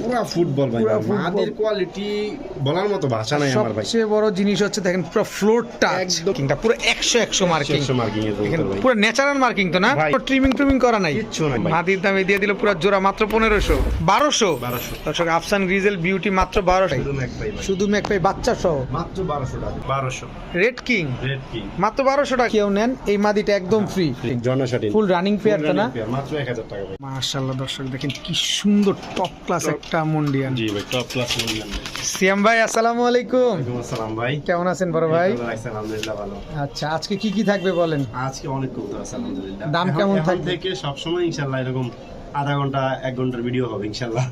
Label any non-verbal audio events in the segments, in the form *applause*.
পুরা ফুটবল ভাই মাদের কোয়ালিটি বলার মতো ভাষা নাই আমার ভাই। সবচেয়ে বড় জিনিস হচ্ছে দেখেন পুরো ফ্লোর টাচ কিংটা পুরো একশো একশো মার্কিং একশো মার্কিং পুরো ন্যাচারাল মার্কিং তো না। ট্রিমিং ট্রিমিং করা নাই। কিচ্ছু নাই। মাটির দামে দিয়ে দিল পুরো জোড়া মাত্র পনেরোশো। বারোশো। 1200 দর্শক আফসান গ্রিজেল বিউটি মাত্র বারোশো। শুধু মেক পাই বাচ্চা সহ। মাত্র বারোশো টাকা। বারোশো। রেড কিং রেড কিং মাত্র বারোশো টাকা। কেউ নেন এই মাদিটা একদম ফ্রি জর্না ফুল রানিং পেয়ার তো না? মাত্র এক হাজার টাকা ভাই। মার্শাল্লাহ দর্শক দেখেন কি সুন্দর টপ ক্লাস Top- একটা জি ভাই টপ ক্লাস মূল্যায়ন সিয়াম ভাই আসসালামু আলাইকুম। আসসালাম ভাই। কেমন আছেন বড় ভাই? আলহামদুলিল্লাহ ভালো। আচ্ছা আজকে কি কি থাকবে বলেন? আজকে অনেক কবুতর আছে আলহামদুলিল্লাহ। দাম কেমন থাকবে? থেকে সবসময় ইনশাআল্লাহ এরকম আধা ঘণ্টা এক ঘণ্টার ভিডিও হবে ইনশাল্লাহ।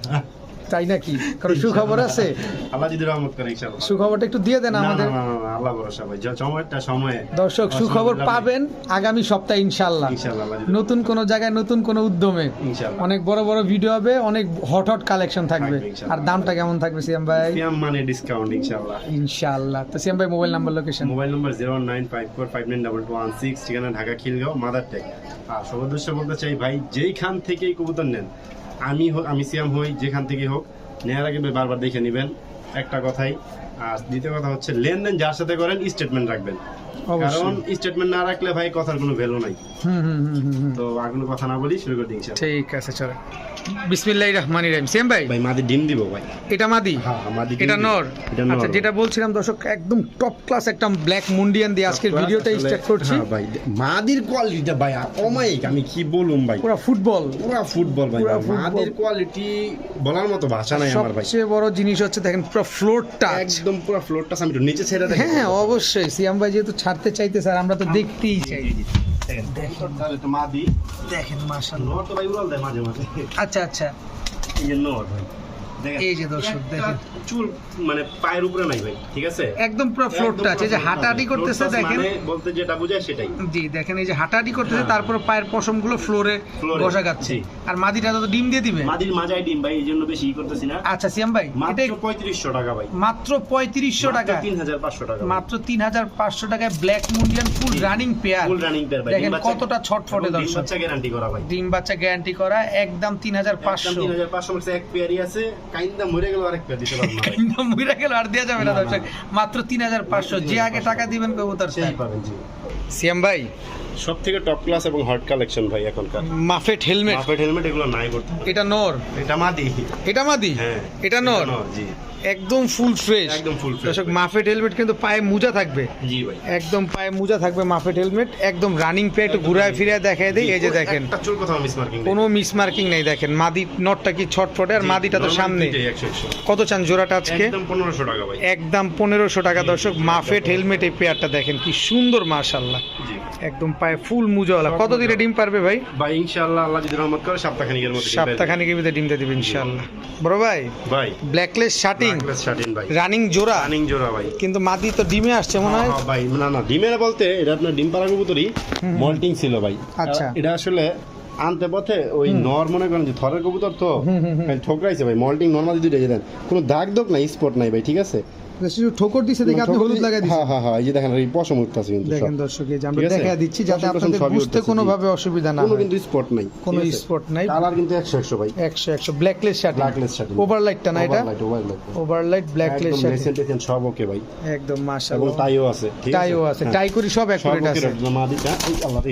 তাই নাকি? কারও সুখবর আছে? আল্লাহ যদি রহমত করে ইনশাল্লাহ সুখবরটা একটু দিয়ে দেন আমাদের। না, না, না, আল্লাহ ভরসা ভাই। সময়টা সময়ে। দর্শক সুখবর পাবেন আগামী সপ্তাহে ইনশাল্লাহ ইনশাল্লাহ নতুন কোন জায়গায় নতুন কোন উদ্যমে। ইনশাল্লাহ অনেক বড় বড় ভিডিও হবে অনেক হট হট কালেকশন থাকবে আর দামটা কেমন থাকবে সিয়াম ভাই? সিয়াম মানে ডিসকাউন্ট ইনশাল্লাহ ইনশাআল্লাহ। তো সিয়াম ভাই mobile number location mobile number zero nine five four five nine double one six ঠিকানা ঢাকা খিলগাঁও মাদার টেক আর উদ্দেশ্য বলতে চাই ভাই যেইখান থেকেই কবুতর নেন আমি হোক আমি সিয়াম হই যেখান থেকে হোক। নেওয়ার আগে বারবার দেখে নেবেন। একটা কথাই। আর দ্বিতীয় কথা হচ্ছে লেনদেন যার সাথে করেন স্টেটমেন্ট রাখবেন। কারণ স্টেটমেন্ট না রাখলে ভাই কথার কোনো ভ্যালু নাই। তো আর কোনো কথা না বলি শুরু করে দিচ্ছি ঠিক আছে চলো বিসমিল্লাহির রহমানির রহিম। সিয়াম ভাই? ভাই মাদি ডিম দিব ভাই। এটা মাদি? হ্যাঁ হ্যাঁ, মাদি এটা। নর? আচ্ছা যেটা বলছিলাম দর্শক একদম টপ ক্লাস একটা ব্ল্যাক মুন্ডিয়ান দিয়ে আজকের ভিডিওটা স্টার্ট করছি। হ্যাঁ ভাই মাদির কোয়ালিটিটা ভাই অমায়িক আমি কি বলুম ভাই? পুরো ফুটবল পুরা ফুটবল ভাই। মাদের কোয়ালিটি বলার মতো ভাষা নাই আমার ভাই। সবচেয়ে বড় জিনিস হচ্ছে দেখেন পুরো ফ্লোর টাচ একদম পুরো ফ্লোরটা আমি একটু নিচে ছেড়ে দেখেন হ্যাঁ অবশ্যই। সিয়াম ভাই যেহেতু ছাড়তে চাইতে স্যার আমরা তো দেখতেই চাই। দেখেন। তাহলে তো মাদি দেখেন মাশাআল্লাহ। নর তো ভাই উড়াল দেয় মাঝে মাঝে। আচ্ছা আচ্ছা। এই নর ভাই। এই যে দর্শক দেখেন। চুল মানে পায়ের উপরে নাই ভাই ঠিক আছে? একদম পুরো ফ্লোর টাচ এই যে হাঁটাহাঁটি করতেছে দেখেন। বলতে যেটা বোঝায় সেটাই। জি দেখেন এই যে হাঁটাহাঁটি করতেছে। তারপরে পায়ের পশমগুলো ফ্লোরে বসা যাচ্ছে। আর মাদিটা তো ডিম দিয়ে দিবে। মাদির মাজাই ডিম ভাই এই জন্য বেশি করতেছি না। আচ্ছা সিয়াম ভাই এটা মাত্র পঁয়ত্রিশশো টাকা ভাই। মাত্র পঁয়ত্রিশশো টাকা। তিন হাজার পাঁচশো টাকা মাত্র তিন হাজার পাঁচশো টাকায় black মুন্ডিয়ান full running pair full running pair ভাই দেখেন কতটা ছটফটে এবং ডিম দর্শক। বাচ্চা গ্যারান্টি করা ভাই। ডিম বাচ্চা গ্যারান্টি করা একদম তিন হাজার পাঁচশো। তিন হাজার পাঁচশো মাসে এক পেয়ারই আছে। কাইন্দা মরে গেল আরেক দিতে পারব না। ভাই। মহিলা গেল আর দেওয়া যাবে না দর্শক। মাত্র তিন হাজার পাঁচশো। যে আগে টাকা দিবেন কবুতর সেই পাবেন জি। সিয়াম ভাই সব থেকে টপ ক্লাস এবং হট কালেকশন ভাই এখনকার। মাফেট হেলমেট। মাফেট হেলমেট এগুলো নাই করতে এটা নর? এটা মাদি। এটা মাদি? হ্যাঁ এটা নর? জি। একদম ফুল ফ্রেশ একদম ফুল ফ্রেশ দর্শক মাফেট হেলমেট কিন্তু পায়ে মোজা থাকবে। জি ভাই। একদম পায়ে মোজা থাকবে মাফেট হেলমেট একদম রানিং একটু ঘুরায় ফিরায় দেখায় দেয় এই যে দেখেন। একটা চুল কোথাও মিস মার্কিং কোনো মিস মার্কিং নেই দেখেন। মাদি নটটা কি ছটফটে আর মাদিটা তো সামনে। কত চান জোড়াটা আজকে? একদম পনেরোশো টাকা ভাই। একদম পনেরোশো টাকা দর্শক মাফেট হেলমেট এই পেয়ারটা দেখেন কি সুন্দর মার্শাল্লাহ জি। একদম পায়ে ফুল মুজাওয়ালা। কত দিনে ডিম পারবে ভাই? ভাই ইনশাআল্লাহ আল্লাহ যদি রহমত করে সপ্তাহখানিকের মধ্যে ডিম সপ্তাহখানিকের ভিতরে ডিমটা দিবে ইনশাল্লাহ বড় ভাই ভাই। ব্ল্যাকলেস শার্টিং Necklace শাটিন ভাই। রানিং জোড়া। রানিং জোড়া ভাই। কিন্তু মাদি তো ডিমে আসছে মনে হয়। হ্যাঁ, ভাই না না ডিমের বলতে এটা আপনার ডিম পাড়া কবুতরই মল্টিং ছিল ভাই। আচ্ছা। এটা আসলে আনতে পথে ওই নর মনে করেন যে থরের কবুতর তো ঠোকরাইছে ভাই মল্টিং নর্মালি দুইটা দেন। কোনো দাগ দোক না স্পট নাই ভাই ঠিক আছে? শুধু ঠোকর দিছে দেখে আপনি হলুদ লাগাই দিচ্ছেন হ্যাঁ হ্যাঁ হ্যাঁ এই যে দেখেন এই পশম উঠতেছে কিন্তু দেখেন দর্শক এই যে আমরা ঠিক দিচ্ছি যাতে আপনাদের বুঝতে কোনো ভাবে অসুবিধা না কোনো হয়। কিন্তু স্পট নাই। কোনো স্পট নাই। কালার কিন্তু একশো একশো ভাই। একশো একশো। ব্ল্যাকলেস শার্টিং ব্ল্যাকলেস শাটিন ওভারলাইটটা না এটা? ওভারলাইট একদম শার্টিং রেসেন্ট রেসেন্ট সব ওকে ভাই। একদম এবং মাশাআল্লাহ টাইও আছে? টাইও আছে। হ্যাঁ। টাই করি সব সব অ্যাকুরেট আছে। মাদিটা এই আল্লাহ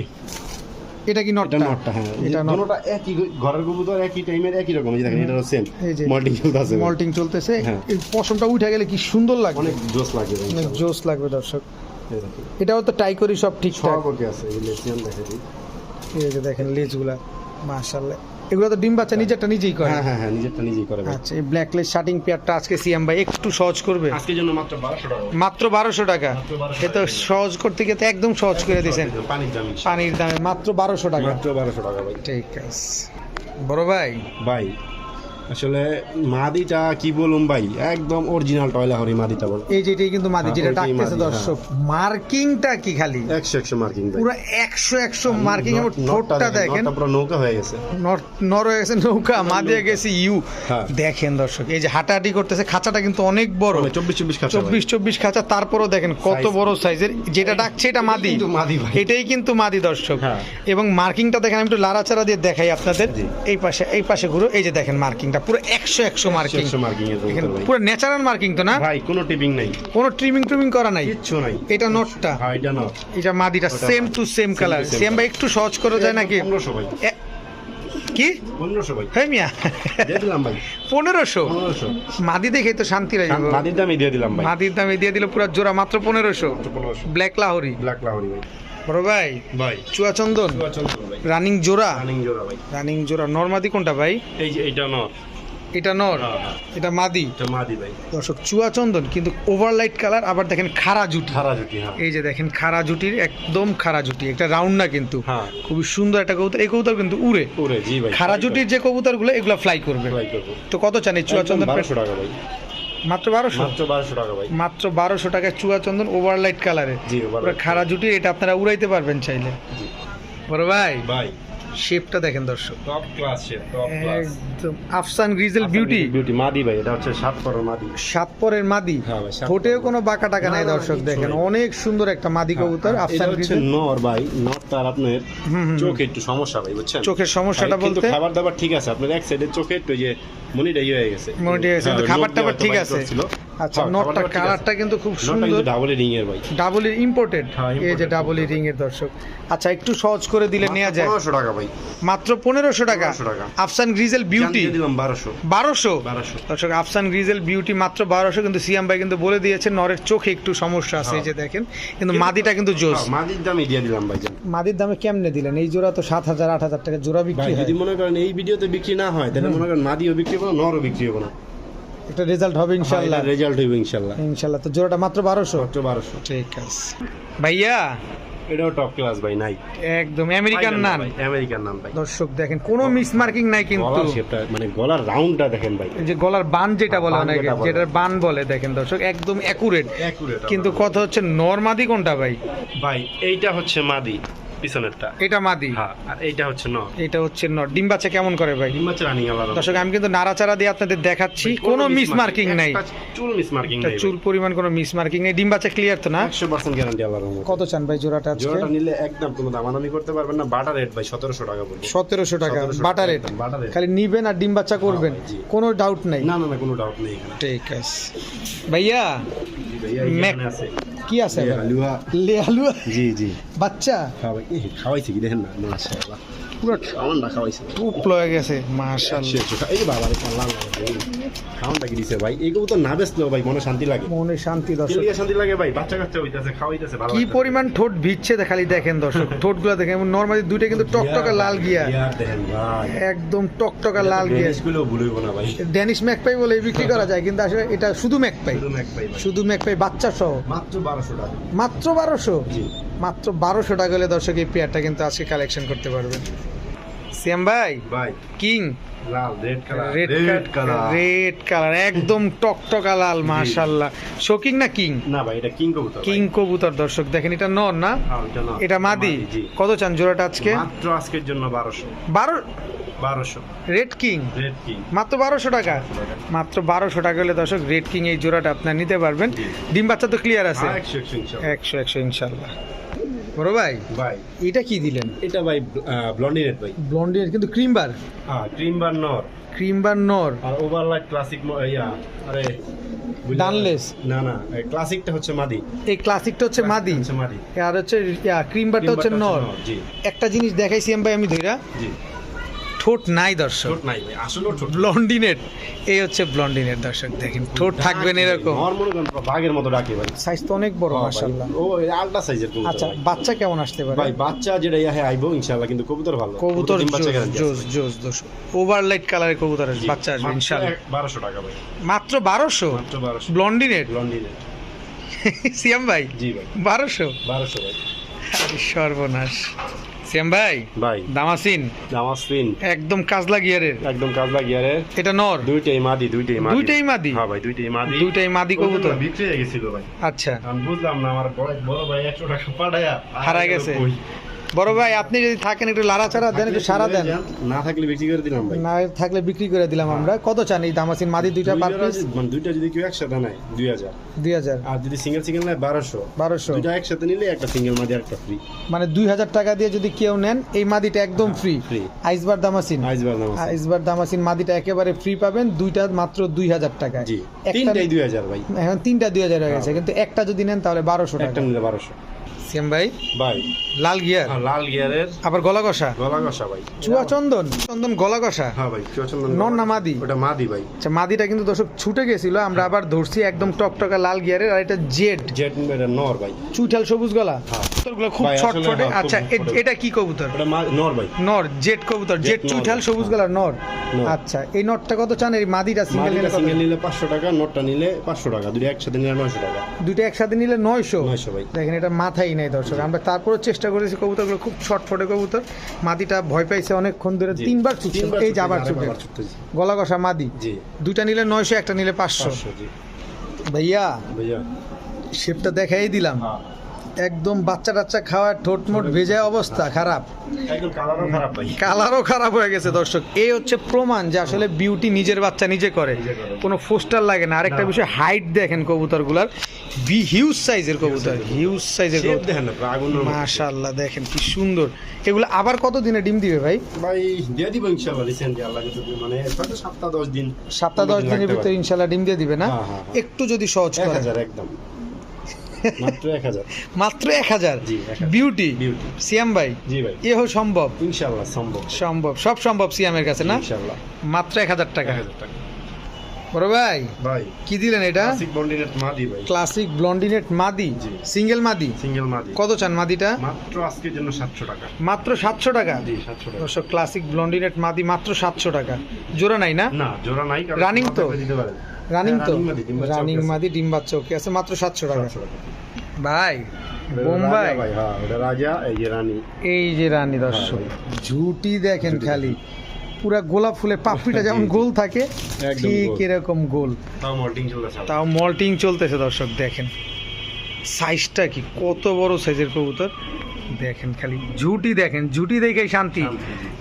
এটা কি নটটা নটটা হ্যাঁ। এটা দুটোটা একই ঘরের কবুতর একই টাইমের একই রকম। এই দেখেন এটা সেম মল্টিং চলতেছে। মল্টিং চলতেছে। হ্যাঁ। এই পশমটা উঠে গেলে কি সুন্দর লাগবে? অনেক জোস লাগে অনেক জোস লাগবে দর্শক। এটাও তো টাই করি সব ঠিকঠাক। সব ওকে আছে এই লেসিয়ান দেখেন। এই যে দেখেন লেজগুলা মাশাআল্লাহ। এগুলো তো ডিম বাচ্চা নিজেরটা নিজেই করে। হ্যাঁ হ্যাঁ হ্যাঁ নিজেরটা নিজেই করে আচ্ছা এই ব্ল্যাকলেস শার্টিং পেয়ারটা আজকে সিএম ভাই একটু সহজ করবে? আজকের জন্য মাত্র বারোশো টাকা। মাত্র বারোশো টাকা? মাত্র 1200 এ তো সহজ করতে গিয়ে তো একদম সহজ করে দিয়েছেন। পানির দাম পানির দামে মাত্র বারোশো টাকা। মাত্র বারোশো টাকা ভাই। ঠিক আছে। বড় ভাই? ভাই আসলে মাদিটা কি বলুম ভাই? একদম অরিজিনাল টয়লা হরি মাদিটা বল। এই যেটাই কিন্তু মাদি হ্যাঁ, যেটা ডাকতেছে দর্শক। মার্কিংটা কি খালি? একশো একশো মার্কিং ভাই। পুরো একশো একশো মার্কিং এবং নট- ঠোঁটটা দেখেন পুরো নৌকা হয়ে গেছে। নর- হয়ে গেছে নৌকা মাদিয়ে গেছে ইউ। হ্যাঁ। দেখেন দর্শক এই যে হাঁটাহাঁটি করতেছে খাঁচাটা কিন্তু অনেক বড়। চব্বিশ চব্বিশ খাঁচা চব্বিশ চব্বিশ খাঁচা তারপরও দেখেন কত বড় সাইজের যেটা ডাকছে এটা মাদি। কিন্তু মাদি ভাই। এটাই কিন্তু মাদি দর্শক। হ্যাঁ। এবং মার্কিংটা দেখেন আমি একটু লাড়াচাড়া দিয়ে দেখাই আপনাদের। এই পাশে এই পাশে ঘুরো। এই যে দেখেন মার্কিংটা মার্কিংটা পুরো একশো একশো মার্কিং মার্কিং পুরো ন্যাচারাল মার্কিং তো না? ভাই কোনো টিপিং নাই। কোনো ট্রিমিং ট্রিমিং করা নাই? কিচ্ছু নাই। এটা নটটা হ্যাঁ এটা নট এটা মাদিটা same to same colour same ভাই একটু সহজ করা যায় নাকি? কি? পনেরোশো ভাই। হ্যাঁ মিয়া। দিলাম ভাই। পনেরোশো? মাদি দেখে তো শান্তি মাদির দামই দিয়ে দিলাম মাদির দামে দিয়ে দিল পুরো জোড়া মাত্র পনেরোশো। পনেরোশো। ব্ল্যাক লাহরি ব্ল্যাক লাহরি ভাই। বড় ভাই ভাই। চুয়াচন্দ্র ভাই। রানিং জোড়া? রানিং জোড়া ভাই। রানিং জোড়া। নর্মাদি কোনটা ভাই? এই যে এইটা নট এটা নর? হ্যাঁ হ্যাঁ। এটা মাদি? এটা মাদি ভাই। দর্শক চুয়াচন্দন কিন্তু ওভারলাইট কালার আবার দেখেন খাড়া জুটি। খারা জুটি হ্যাঁ। এই যে দেখেন খাড়া জুটির একদম খাড়া জুটি। একটা রাউন্ড না কিন্তু। হ্যাঁ। খুবই সুন্দর একটা কবুতর। এই কবুতর কিন্তু উড়ে। পুরে জি ভাই। খাড়া জুটির যে কবুতরগুলো এগুলো ফ্লাই করবে। তো কত চান এই চুয়াচন্দন বারোশো টাকা ভাই। মাত্র বারোশো? মাত্র বারোশো টাকা ভাই। মাত্র বারোশো টাকায় চুয়াচন্দন ওভারলাইট কালারে জি খাড়া জুটি এটা আপনারা উড়াইতে পারবেন চাইলে। বড় ভাই। ভাই। শেপটা দেখেন দর্শক। Top class shape top class একদম। আফসান গ্রিজেল বিউটি বিউটি মাদি ভাই এটা হচ্ছে সাত মাদি। সাত পরের মাদি। হ্যাঁ ঠোঁটেও কোনো বাঁকা টাকা নাই দর্শক দেখেন অনেক সুন্দর একটা মাদি কবুতর আফসান গ্রিজেল। নর ভাই নর তার আপনার চোখে একটু সমস্যা ভাই বুঝছেন? চোখের সমস্যাটা কিন্তু বলতে খাবার দাবার ঠিক আছে আপনার এক সাইডে চোখে একটু যে মনিটা ইয়ে হয়ে গেছে। মনিটা হয়ে গেছে, হ্যাঁ, খাবার দিয়ে ঠিক আছে। আচ্ছা হ্যাঁ, নটটা আছে। কালারটা কিন্তু খুব সুন্দর। ডাবল রিং এর ভাই। ডাবল ইম্পোর্টেড হ্যাঁ, এই যে ডাবল রিং এর দর্শক। আচ্ছা একটু সহজ করে দিলে নেওয়া যায়। পনেরোশো টাকা ভাই। মাত্র 1500 টাকা। আফসান গ্রিজেল বিউটি দিলাম বারোশো। বারোশো? বারোশো। দর্শক আফসান গ্রিজেল বিউটি মাত্র বারোশো কিন্তু সিয়াম ভাই কিন্তু বলে দিয়েছে নরের চোখে একটু সমস্যা আছে এই যে দেখেন। কিন্তু মাদিটা কিন্তু জোস। হ্যাঁ, মাদির দামই দিয়ে দিলাম ভাই মাদির দামে কেমনে দিলেন? এই জোড়া তো সাত হাজার আট হাজার টাকা জোড়া বিক্রি হয়। যদি মনে করেন এই ভিডিওতে বিক্রি না হয় তাহলে মনে করেন মাদিও বিক্রি হব নরও বিক্রি হব না। একটা রেজাল্ট হবে ইনশাল্লাহ। রেজাল্ট হইব ইনশাল্লাহ। ইনশাল্লাহ। তো জোড়াটা মাত্র বারোশো? মাত্র বারোশো। ঠিক আছে। ভাইয়া? এটাও টপ ক্লাস ভাই নাই একদম আমেরিকান নান। আমেরিকান নাম ভাই। দর্শক দেখেন কোনো মিস মার্কিং নাই কিন্তু। গলার শেপটা মানে গলার রাউন্ডটা দেখেন ভাই। যে গলার বান যেটা বলে অনেকে যেটা যেটার বান বলে দেখেন দর্শক একদম অ্যাকুরেট Accurate কিন্তু কথা হচ্ছে নর্মাদি কোনটা ভাই? ভাই এইটা হচ্ছে মাদি। পিছনেরটা। এটা মাদি। হ্যাঁ আর এইটা হচ্ছে ন এটা হচ্ছে নর ডিম বাচ্চা কেমন করে ভাই? ডিম্বাচ্ছে রানিং আলাদা। দর্শক আমি কিন্তু নাড়াচাড়া দিয়ে আপনাদের দেখাচ্ছি। কোনো মিস মার্কিং নাই। চুল মিস মার্কিং নাই চুল পরিমাণ কোনো মিস মার্কিং নেই। ডিম বাচ্চা ক্লিয়ার তো না? একশো পার্সেন্ট গ্যারান্টি আলাদা কত চান ভাই জোড়াটা আজকে? জোড়াটা নিলে একদম কোনো দামাদামি করতে পারবেন না। বাটার রেট ভাই সতেরোশো টাকা পড়বে সতেরোশো টাকা 1700 বাটার রেট খালি নিবেন আর ডিম বাচ্চা করবেন। কোনো ডাউট নাই। না না না কোনো ডাউট নেই ঠিক আছে। ভাইয়া জি ভাই এই এখানে আছে কি আছে এই লে আলু জি জি বাচ্চা খাওয়াই খাওয়াইছে কি দেখেন না মাশাআল্লাহ পুরো খাওয়ানটা খাওয়াইছে উপল হয়ে গেছে মাশাআল্লাহ এই বাবা রে আল্লাহ খাওয়ানটা কি দিছে ভাই এই কবুতর না বেচলেও ভাই মনে শান্তি লাগে মনে শান্তি দর্শক শান্তি লাগে ভাই বাচ্চা কাচ্চা হইতাছে খাওয়াইতাছে ভালো কি পরিমাণ ঠোঁট ভিজছে খালি দেখেন দর্শক ঠোঁটগুলো দেখেন নর্মালি দুইটা কিন্তু টকটকা লাল গিয়া একদম টকটকা লাল গিয়া ড্যানিশ ম্যাকপাই বলে বিক্রি করা যায় কিন্তু আসলে এটা শুধু ম্যাকপাই শুধু ম্যাক ম্যাকপাই বাচ্চা সহ? মাত্র বারোশো টাকা। মাত্র বারোশো? মাত্র বারোশো টাকা হলে দর্শক এই পেয়ারটা কিন্তু আজকে কালেকশন করতে পারবেন। সিয়াম ভাই? ভাই। কিং? রেড কালার একদম টকটকা লাল মাশাল্লাহ। শোকিং না কিং? না ভাই এটা কিং কবুতর কিং কবুতর দর্শক দেখেন এটা নর না? হ্যাঁ, এটা না। এটা মাদি? কত চান জোড়াটা আজকে? মাত্র আজকের জন্য বারোশো। বারো বারোশো। রেড কিং রেড কিং মাত্র বারোশো টাকা? মাত্র বারোশো টাকা হলে দর্শক রেড কিং এই জোড়াটা আপনার নিতে পারবেন। ডিম বাচ্চা তো ক্লিয়ার আছে? একশো একশো ইনশাল্লাহ। একশো বড় ভাই ভাই। এটা কি দিলেন? এটা ভাই ব্লন্ডি রেড ভাই। ব্লন্ডিয়ার কিন্তু ক্রিম বার হ্যাঁ ক্রিম বার নর ক্রিম বার নর আর ওভারলাইট ক্লাসিক ইয়া আরে বুঝলে? না। না ক্লাসিকটা হচ্ছে মাদি। এই ক্লাসিকটা হচ্ছে মাদি? আর হচ্ছে ক্রিম বারটা হচ্ছে নর একটা জিনিস দেখাইছি আমি ভাই আমি ধইরা। জি। ঠোঁট নাই দর্শক। ছোট নাই ভাই আসলে ব্লন্ডিনেট। এই হচ্ছে ব্লন্ডিনেট দর্শক দেখেন ঠোঁট থাকবেন এরকম। বাঘের মতো ডাকে ভাই। সাইজ তো অনেক বড়। মাশাআল্লাহ। ও আলট্রা সাইজের কবুতর আচ্ছা বাচ্চা কেমন আসতে পারে? ভাই বাচ্চা যেটা ইয়া হ্যাঁ আইবো ইনশাআল্লাহ কিন্তু কবুতর ভালো। কবুতর জোস জোস। দোষ। ওভারলাইট কালারের কবুতর আসবে বাচ্চা আসবে মাত্র ইনশাআল্লাহ। এক- বারোশো টাকা ভাই। মাত্র বারোশো? মাত্র বারোশো। ব্লন্ডিনেট? ব্লন্ডি *laughs* সিয়াম ভাই? জি ভাই। বারোশো? বারোশো ভাই। সর্বনাশ। সিয়াম ভাই? ভাই। দামাসিন? দামাসিন। একদম কাজলা গিয়ারের। একদম কাজলা গিয়ারের। এটা নর? দুইটাই মাদি দুইটাই মাদি। দুইটাই মাদি? হ্যাঁ ভাই দুইটাই মাদি। দুইটাই মাদি কবুতর? তো বিক্রি হয়ে গেছিল ভাই। আচ্ছা। আমি বুঝলাম না আমার বড় ভাই একশো টাকা পাঠায়া। হারায় গেছে। বড় ভাই আপনি যদি থাকেন একটু লাড়াচাড়া দেন একটু সারা দেন। না থাকলে বিক্রি করে দিলাম ভাই। না থাকলে বিক্রি করে দিলাম আমরা। কত চান এই দামাসিন? মাদি দুইটা পার পিস মানে দুইটা যদি কেউ একসাথে নেয় দুই হাজার। দুই হাজার। আর যদি সিঙ্গেল সিঙ্গেল নেয় বারোশো। বারোশো। দুইটা একসাথে নিলে একটা সিঙ্গেল মাঝে একটা ফ্রি মানে দুই হাজার টাকা দিয়ে যদি কেউ নেন এই মাদিটা একদম ফ্রি free। আইসবার দামাসিন। আইসবার আছে। আইসবার দামাসিন মাদিটা একেবারে ফ্রি পাবেন দুইটা মাত্র দুই হাজার টাকায়। জি। তিনটাই দুই হাজার ভাই। এখন তিনটা দুই হাজার হয়ে গেছে। কিন্তু একটা যদি নেন তাহলে বারোশো টাকা। একটা নিলে বারোশো। সেম ভাই? ভাই। লাল গিয়ার? লাল গিয়ারের। আবার গলা কষা গলা কষা ভাই। চুয়া চন্দন? চন্দন গলা কষা হ্যাঁ ভাই চুয়াচন্দন নর না মাদি? ওটা মাদি ভাই। আচ্ছা মাদিটা কিন্তু দর্শক ছুটে গেছিল আমরা আবার ধরছি একদম টকটকা লাল গিয়ারের আর এটা জেড। এটা নর ভাই। চুইঠাল সবুজ গলা? হ্যাঁ। কবুতরগুলো খুব আসলে ছটফটে। হ্যাঁ, আচ্ছা এটা কি কবুতর? মা- নর ভাই। নর জেড কবুতর জেড জেড চুইঠাল সবুজ গলার নর। আচ্ছা এই নটটা কত চান? এই মাদিটা সিঙ্গেল নিলে সিঙ্গেল নিলে পাঁচশো টাকা নটটা নিলে পাঁচশো টাকা দুটো একসাথে নিলে নয়শো টাকা। দুইটা একসাথে নিলে নয়শো? নয়শো ভাই। দেখেন এটা মাথাই নেই দর্শক। আমরা তারপরে চেষ্টা করেছি কবুতরগুলো খুব ছটফটে কবুতর। মাদিটা ভয় পাইছে অনেকক্ষণ ধরে। তিনবার ছুটছে। এই যে ছুটতেছে, ছুটে গলা কষা মাদি। দুইটা নিলে নয়শো একটা নিলে পাঁচশো। ভাইয়া শেপটা দেখাই দিলাম। হ্যাঁ। একদম বাচ্চা টাচ্চা খাওয়ার ঠোঁট মোট ভেজা অবস্থা খারাপ। কালারও খারাপ ভাই। কালারও খারাপ হয়ে গেছে দর্শক। এই হচ্ছে প্রমাণ যে আসলে বিউটি নিজের বাচ্চা নিজে করে। কোনো ফোস্টার লাগে না। আরেকটা বিষয় হাইট দেখেন কবুতরগুলার। বি হিউজ সাইজের কবুতর। হিউজ সাইজের কবুতর। দেখেন। মাশাআল্লাহ কি সুন্দর। এগুলো আবার কত দিনে ডিম দিবে ভাই? ভাই দিয়ে দিব ইনশাআল্লাহ রিসেন্টলি আল্লাহ যদি মানে সপ্তাহ দশ দিন সপ্তাহ দশ দিনের ভিতরে ইনশাল্লাহ ডিম দিয়ে দিবে না? হ্যাঁ, হ্যাঁ, হ্যাঁ। একটু যদি সহজ করে। হাজার একদম। *laughs* মাত্র এক হাজার। মাত্র 1000 বিউটি বিউটি সিয়াম ভাই? জি ভাই। এও সম্ভব। ইনশাআল্লাহ সম্ভব। সম্ভব। সব সম্ভব সিয়ামের কাছে না? ইনশাআল্লাহ। মাত্র এক হাজার টাকা। হাজার টাকা। বড় ভাই ভাই। কি দিলেন এটা? ক্লাসিক বন্ডিনেট মাদি ভাই। ক্লাসিক ব্লন্ডিনেট মাদি? সিঙ্গেল মাদি? সিঙ্গেল মাদি। কত চান মাদিটা? মাত্র আজকের জন্য সাতশো টাকা। মাত্র সাতশো টাকা? জি সাতশো টাকা। দর্শক ক্লাসিক ব্লন্ডিনেট মাদি মাত্র সাতশো টাকা। জোড়া নাই না? না জোড়া নাই কারণ Running তো? রানিং হ্যাঁ, তো? রানিং মাদি ডিম বাচ্চা ওকে আছে মাত্র সাতশো টাকা। 700 টাকা। ভাই বোম্বাই। ভাই হ্যাঁ রাজা এই যে রানী। এই যে রানী দর্শক ঝুটি দেখেন খালি। পুরা গোলাপ ফুলে পাপড়িটা যেমন। *laughs* গোল থাকে ঠিক এরকম গোল। তাও মল্টিং চলতেছে দর্শক দেখেন। সাইজটা কি কত বড় সাইজের কবুতর? দেখেন খালি ঝুটি দেখেন ঝুটি দেখেই শান্তি।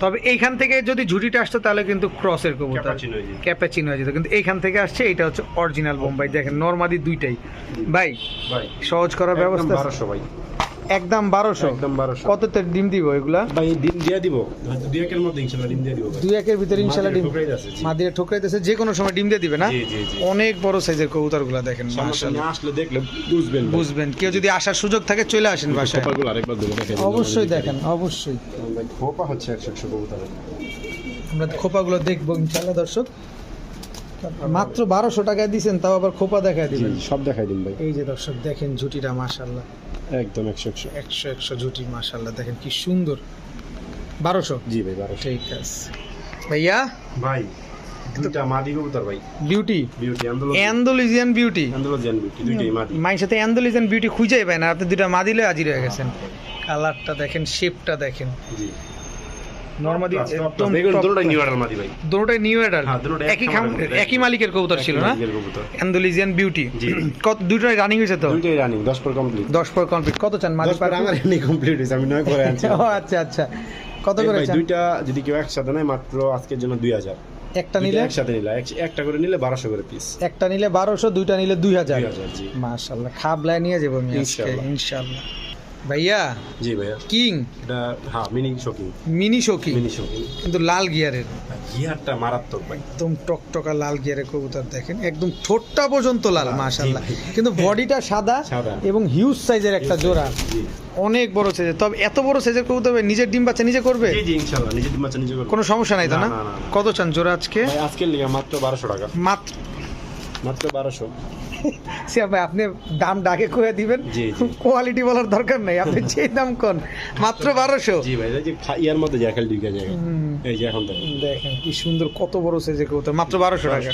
তবে এইখান থেকে যদি ঝুটিটা আসতো তাহলে কিন্তু ক্রসের কবুতর। ক্যাপাচিনো হয়ে যেত। কিন্তু এইখান থেকে আসছে এটা হচ্ছে অরিজিনাল বোম্বাই। দেখেন নর্মাদি দুইটাই। ভাই সহজ করার ব্যবস্থা ভাই। একদম বারোশো। একদম বারোশো। কততে ডিম দিব এগুলা? ভাই ডিম দিয়ে দিব। দুই একের মধ্যে ইনশাল্লাহ ডিম দিয়ে দিব। দুই একের ভিতরে ইনশাল্লাহ ডিম ঠোকরাই আছে, ঠোকরাইতেছে যে কোনো সময় ডিম দিয়ে দিবে না। অনেক বড় সাইজের কবুতরগুলা দেখেন মাশাআল্লাহ। আসলে দেখলে বুঝবেন বুঝবেন কেউ যদি আসার সুযোগ থাকে চলে আসেন বাসায়। আরেকবার অবশ্যই দেখেন অবশ্যই। খোপা হচ্ছে একশো একশো কবুতরের। আমরা খোপাগুলো দেখব ইনশাল্লাহ দর্শক। মাত্র বারোশো টাকায় দিছেন তাও আবার খোপা দেখায় দিবেন। সব দেখাই দিন ভাই। এই যে দর্শক দেখেন ঝুটিটা মাশাল্লাহ একদম একশো একশো। একশো একশো জুটি মাশাল্লাহ দেখেন কি সুন্দর। বারোশো? জি ভাই বারোশো। ঠিক আছে। ভাইয়া? ভাই দুইটা মাদি কবুতর ভাই। বিউটি? Beauty Andalusian. বিউটি। আন্দোলন বিউটি দুইটাই মাদি। মায়ের সাথে অ্যান্ডোলিজিয়ান বিউটি খুঁজেই পায় না আপনি দুটা মা দিলে হাজির হয়ে গেছেন। কালারটা দেখেন শেপটা দেখেন। জি। নর্মালি Top class, top একদম দুটোটাই নিউ অর্ডার মাদি ভাই। দুটোটাই নিউ এডাল হ্যাঁ, একই এক খাম খামারের একই মালিকের কবুতর ছিল না? অ্যান্ডোলিজিয়ান বিউটি কত দুটোই রানিং হয়েছে তো? দুইটাই রানিং দশ পর কমপ্লিট দশ পর কমপ্লিট কত চান মাদি দশ আমার এমনি কমপ্লিট হয়েছে আমি নয় করে আনছি। *laughs* ও আচ্ছা আচ্ছা। কত করে চান? দুইটা যদি কেউ একসাথে নেয় মাত্র আজকের জন্য দুই হাজার। একটা নিলে? একসাথে নিলে একটা করে নিলে বারোশো করে পিস একটা নিলে বারোশো দুইটা নিলে দুই হাজার। মাশাল্লাহ খাবলায় নিয়ে যাব আমি আজকে ইনশাল্লাহ ভাইয়া? জি ভাইয়া। কিং? এটা হ্যাঁ মিনি শপিং মিনি শোকি মিনি শপিং কিন্তু লাল গিয়ারের। গিয়ারটা মারাত্মক ভাই। একদম টকটকা লাল গিয়ারের কবুতর দেখেন। একদম ঠোঁটটা পর্যন্ত লাল হ্যাঁ, মাশাল্লাহ কিন্তু বডিটা সাদা। এবং হিউজ সাইজের একটা জোড়া। অনেক বড় সাইজের তবে এত বড় সাইজের কবুতর হবে, নিজের ডিম বাচ্চা নিজে করবে? জি জি ইনশাআল্লাহ নিজে ডিম বাচ্চা নিজে করব। কোনো সমস্যা নাই তো না। কত চান জোড়া আজকে? আজকের লিগে মাত্র বারোশো টাকা। মাত্র মাত্র বারোশো। সে ভাই আপনি দাম ডাকে করে দিবেন। কোয়ালিটি বলার দরকার নেই। আপনি যে দাম কোন মাত্র বারোশো। জি ভাই ইয়ার মধ্যে ঢুকে যায়। এই যে এখন দেখেন দেখেন কি সুন্দর কত বড় সাইজের কবুতর। মাত্র বারোশো টাকা।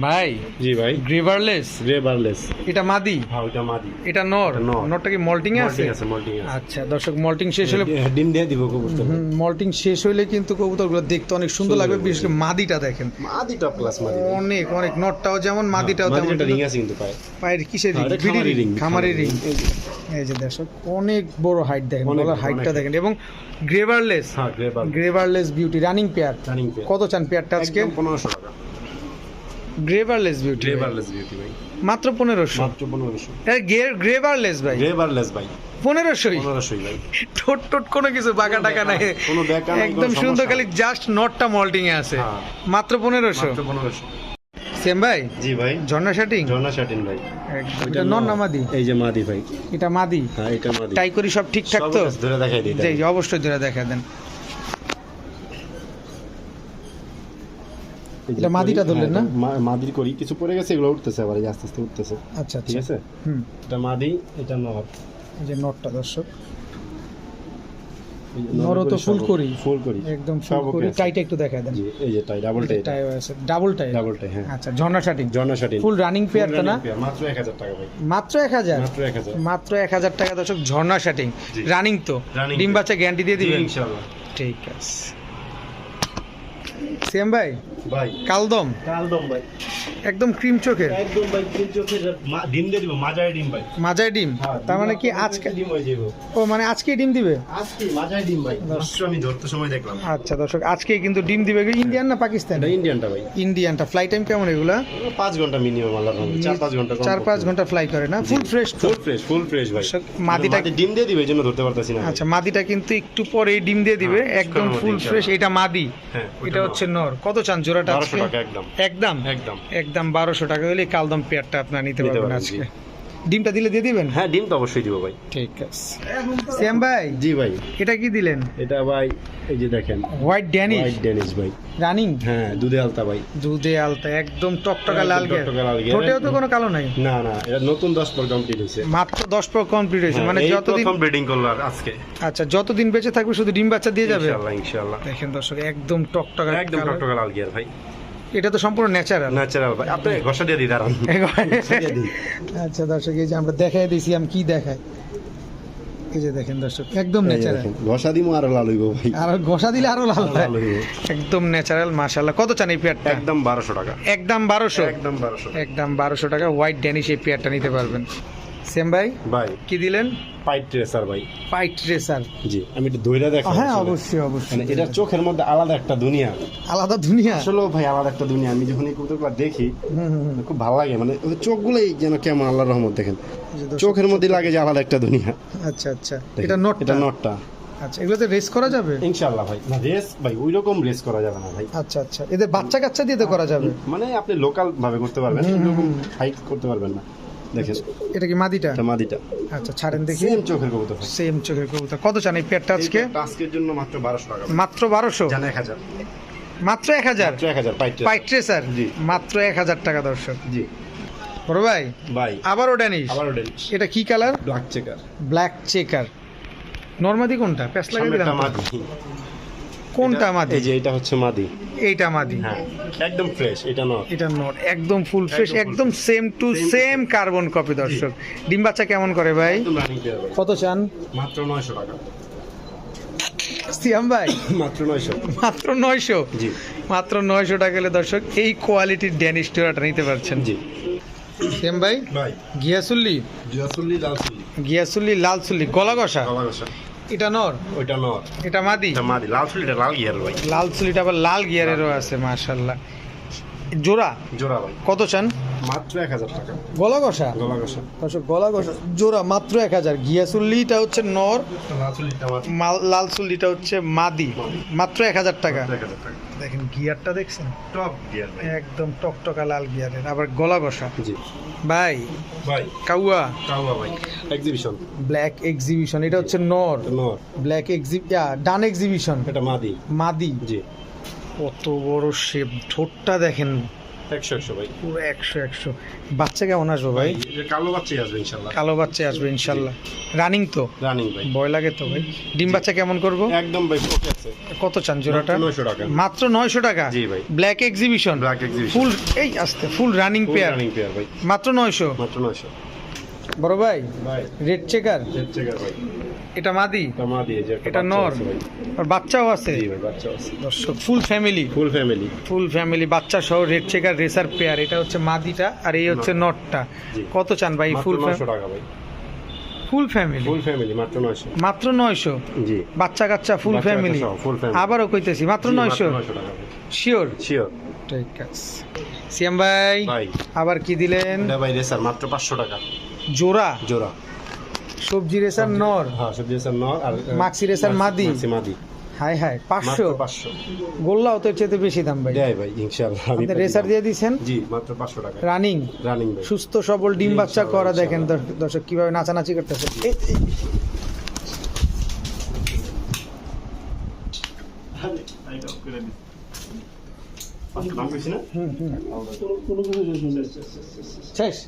ভাই জি ভাই। গ্রেভারলেস গ্রে বারলেস এটা মাদি? হ্যাঁ ওইটা মাদি। এটা নর? নরটা কি মল্টিং এ আছে আছে মল্টিং আছে। আচ্ছা দর্শক মল্টিং শেষ হলে ডিম দিয়ে দিব কবুতর মল্টিং শেষ হলে কিন্তু কবুতরগুলো দেখতে অনেক সুন্দর লাগবে। বিশেষ করে মাদিটা দেখেন। মাদি টপ ক্লাস মাদি। অনেক অনেক নটটাও যেমন মাদিটাও তেমন মাদিটা রিং আছে কিন্তু পায় পায়ের কিসের রিং হ্যাঁ, বিডি খামারি রিং খামারি খামারি রিং এই যে দর্শক অনেক বড় হাইট দেখেন হাইটটা দেখেন। এবং গ্রেভারলেস হ্যাঁ grey barless beauty running pair running pair কত চান পেয়ারটা আজকে? 1500 টাকা। Grey barless beauty grey barless beauty ভাই। মাত্র পনেরোশো। মাত্র 1500 গ্রেভারলেস ভাই। গ্রে বারলেস ভাই। পনেরোশোই? 1500 ভাই। ঠোঁট টোট কোনো কিছু বাঁকা টাকা নাই। কোনো বেকা নাই, একদম সুন্দর খালি জাস্ট নটটা মল্টিং এ আছে। হ্যাঁ। মাত্র পনেরোশো? মাত্র 1500 সেম ভাই? জি ভাই। ঝর্ণা শাটিং জর্না শাটিন ভাই। এটা নন না মাদি। এই যে মাদি ভাই। এটা মাদি। হ্যাঁ এটা মাদি। টাই করি সব ঠিকঠাক তো? ধরে দেখাই দিই জি জি, অবশ্যই ধরে দেখা দেন এই যে এটা মাদিটা ধরলেন হ্যাঁ, না? মাদির করি। কিছু পড়ে গেছে এগুলো উঠতেছে আবার আস্তে আস্তে উঠতেছে। আচ্ছা ঠিক আচ্ছা। আছে? হুম। এটা মাদি এটা নর। এই যে নটটা দর্শক। নরও নর তো ফুল করি। ফুল করি। একদম সব ফুল ওকে টাইটা একটু দেখা দেন। এই যে টাই ডাবল টাই টাই আছে। ডাবল টাই। ডাবল টাই হ্যাঁ। আচ্ছা ঝর্ণা শাটিং জর্না শাটিন ফুল রানিং পেয়ার তো না? মাত্র 1000 টাকা ভাই। মাত্র এক হাজার? মাত্র 1000 মাত্র এক হাজার টাকা দর্শক ঝর্ণা শাটিং রানিং তো। ডিম বাচ্চা গ্যারান্টি দিয়ে দিবেন? ইনশাআল্লাহ। ঠিক আছে। সেম ভাই? ভাই। কালদম? কালদম ভাই। একদম ক্রিম চোখের? একদম ভাই চোখের ডিম দিয়ে দিব মাজায় ডিম ভাই। মাজায় ডিম? হ্যাঁ, তার মানে কি আজকে ডিম হয়ে যাবে ও মানে আজকে ডিম দিবে? আজকে মাজায় ডিম ভাই। মাত্র আমি ধরতে সময় দেখলাম। আচ্ছা দর্শক আজকে কিন্তু ডিম দিবে ইন্ডিয়ান না পাকিস্তান? ইন্ডিয়ানটা ভাই। ইন্ডিয়ানটা। ফ্লাই টাইম কেমন এগুলা? পাঁচ ঘণ্টা মিনিমাম আল্লাহ চার পাঁচ ঘণ্টা চার পাঁচ ঘণ্টা ফ্লাই করে না? Full fresh full fresh full fresh ভাই। দর্শক, মাদিটা ডিম দিয়ে দিবে এই জন্য ধরতে পারতেছি না আচ্ছা মাদিটা কিন্তু একটু পরে ডিম দিয়ে দিবে। হ্যাঁ, একদম ফুল ফ্রেশ এটা মাদি। হ্যাঁ এটা হচ্ছে নর। কত চান জোড়াটা একদম। একদম? একদম। একদম বারোশো টাকা হলে কালদম পেয়ারটা আপনার নিতে পারবেন আজকে। ডিমটা দিলে দিয়ে দিবেন? হ্যাঁ ডিম তো অবশ্যই দিব ভাই। ঠিক আছে। শ্যাম ভাই জি ভাই। এটা কি দিলেন? এটা ভাই এই যে দেখেন। হোয়াইট ড্যানিশ হোয়াইট ডেনিশ ভাই। রানিং হ্যাঁ দুধে আলতা ভাই। দুধে আলতা একদম টকটকা লাল গিয়ার টকটকা লাল গিয়ার। ঠোঁটেও তো কোনো কালো নাই? না না এটা নতুন দশ পর কমপ্লিট হয়েছে। মাত্র দশ পর কমপ্লিট হয়েছে। মানে হ্যাঁ, যতদিন প্রথম ব্রিডিং করল আর আজকে। আচ্ছা যতদিন বেঁচে থাকবে শুধু ডিম বাচ্চা দিয়ে যাবে? ইনশাআল্লাহ ইনশাআল্লাহ দেখেন দর্শক একদম টকটকা একদম টকটকা লাল গিয়ার ভাই। এটা তো সম্পূর্ণ ন্যাচারাল ন্যাচারাল ভাই। আপনি ঘষা দিয়ে দাঁড়ান। আচ্ছা দর্শক এই যে আমরা দেখাই দিয়েছি আমি কি দেখাই? এই যে দেখেন দর্শক একদম ন্যাচারাল ঘষা দিমু আরও লাল হইব ভাই। আর ঘষা দিলে আরও লাল লাল একদম ন্যাচারাল মাশাআল্লাহ। কত চান এই পেয়ারটা? একদম বারোশো টাকা। একদম বারোশো? একদম বারোশো। একদম বারোশো টাকা। হোয়াইট ড্যানিশ এই পেয়ারটা নিতে পারবেন। সেম ভাই? ভাই। কি দিলেন? পাইট ট্রেসার ভাই। পাইট রেসার জি আমি একটু দইরা দেখাই হ্যাঁ অবশ্যই অবশ্যই। মানে এটা চোখের মধ্যে আলাদা একটা দুনিয়া। আলাদা দুনিয়া? আসলে ভাই আলাদা একটা দুনিয়া। আমি যখন এই কবুতরগুলো দেখি। খুব ভালো লাগে। মানে চোখগুলোই যেন কেমন আল্লাহর রহমত দেখেন। চোখের মধ্যে লাগে যে আলাদা একটা দুনিয়া। আচ্ছা আচ্ছা। এটা নোট এটা নটটা আচ্ছা এগুলোতে রেস করা যাবে? ইনশাআল্লাহ ভাই। না রেস ভাই ওই রকম রেস করা যাবে না ভাই। আচ্ছা আচ্ছা। এদের বাচ্চা কাচ্চা দিয়ে তো করা যাবে? মানে আপনি লোকাল ভাবে করতে পারবেন এরকম হাইট করতে পারবেন না। দেখেন। এটা কি মাদিটা? এটা মাদিটা। আচ্ছা ছাড়েন দেখি। সেম চোখের কবুতর সেম চোখের কবুতর। কত চান এই পেয়ারটা আজকে? আজকের জন্য মাত্র বারোশো টাকা মাত্র বারোশো? জানে এক হাজার। মাত্র এক হাজার? মাত্র এক হাজার পাইট পাইট্রে স্যার জি। মাত্র এক হাজার টাকা দর্শক। জি। বড় ভাই ভাই। আবারও ড্যানিশ? আবার ওটা এটা কি colour? Black checker black checker নর্মাদি কোনটা? প্যাস লাগিয়ে দিলাম মাদি। কোনটা মাদি? এই যে এটা হচ্ছে মাদি। এইটা মাদি। হ্যাঁ একদম ফ্রেশ এটা নয় এটা নট একদম ফুল ফ্রেশ একদম same to same carbon copy দর্শক। ডিম বাচ্চা কেমন করে ভাই? কত চান? মাত্র নয়শো টাকা। সিয়াম ভাই? *coughs* মাত্র নয়শো। মাত্র নয়শো? জি। মাত্র নয়শো টাকা হলে দর্শক এই কোয়ালিটির ড্যানিশ টোরাটা নিতে পারছেন। জি। সিয়াম ভাই? ভাই। গিয়াসুল্লি? জিয়াসুল্লি লালসুল্লি গিয়াসুল্লি লাল চুল্লি গলা কষা গলা ঘষা এটা নর? ওইটা নর। এটা মাদি? এটা মাদি। লাল সুলিটা লাল গিয়ার ভাই। লাল সুলিটা আবার লাল গিয়ারেরও আছে মাশাল্লাহ। জোড়া? জোড়া ভাই। কত চান? মাত্র এক হাজার টাকা। গলা কষা গলা ঘষা দর্শক গলা কষা জোড়া মাত্র এক হাজার। হচ্ছে নর লাল চুল্লিটা হচ্ছে মাদি। মাত্র এক হাজার টাকা। দেখেন গিয়ারটা দেখছেন? টপ গিয়ার একদম টকটকা লাল গিয়ারের আবার গলা কষা জি। ভাই ভাই। কাউয়া? কাউয়া ভাই। এক্সিবিশন ব্ল্যাক এক্সিবিশন এটা হচ্ছে নর। নর। ব্ল্যাক এক্সিব ডান এক্সিবিশন এটা মাদি। মাদি। জি। কত বড় শেপ। ঠোঁটটা দেখেন। একশো একশো ভাই। পুরো একশো একশো। বাচ্চা কেমন আসবে ভাই? কালো বাচ্চাই আসবে ইনশাল্লাহ। কালো বাচ্চা আসবে ইনশাল্লাহ। রানিং তো? রানিং ভাই। ভয় লাগে তো ভাই। ডিম বাচ্চা কেমন করব? একদম ভাই কত চান জোড়াটা? নয়শো টাকা। মাত্র নয়শো টাকা? জি ভাই। Black exhibition black exhibition full এই আসতে full running pair running pair ভাই। মাত্র নয়শো? মাত্র নয়শো। বড় ভাই ভাই। রেড চেকার রেড চেকার ভাই। এটা মাদি? এটা মা দিয়ে যে একটা এটা নর? আর বাচ্চাও আছে? জি ভাই বাচ্চা আছে। দর্শক full family full family full family বাচ্চা সহ রেড চেকার রেসার পেয়ার এটা হচ্ছে মাদিটা আর এই হচ্ছে নটটা কত চান ভাই ফুল ফুল নয়শো টাকা ভাই। ফুল ফ্যামিলি ফুল ফ্যামিলি মাত্র নয়শো। মাত্র নয়শো? জি। বাচ্চা কাচ্চা ফুল ফ্যামিলি। আবারও কইতেছি মাত্র নয়শো? নয়শো টাকা ভাই। শিওর শিওর ঠিক আছে। সিয়াম ভাই ভাই। আবার কি দিলেন? ভাই রেসার মাত্র পাঁচশো টাকা। জোড়া? জোড়া। সবজি রেসার নর। হ্যাঁ সবজি রেসার নর আর মাক্সি রেসার মাদি। মাদি। হাই হাই পাঁচশো? পাঁচশো। গোল্লাও তো চেয়ে বেশি দাম ভাই। দেয় ভাই ইনশাআল্লাহ আমি আপনি রেসার দিয়ে দিয়েছেন জি মাত্র পাঁচশো টাকা। রানিং। রানিং ভাই। সুস্থ সবল ডিম বাচ্চা করা দেখেন দর্শক- কীভাবে নাচানাচি করতেছে। শেষ।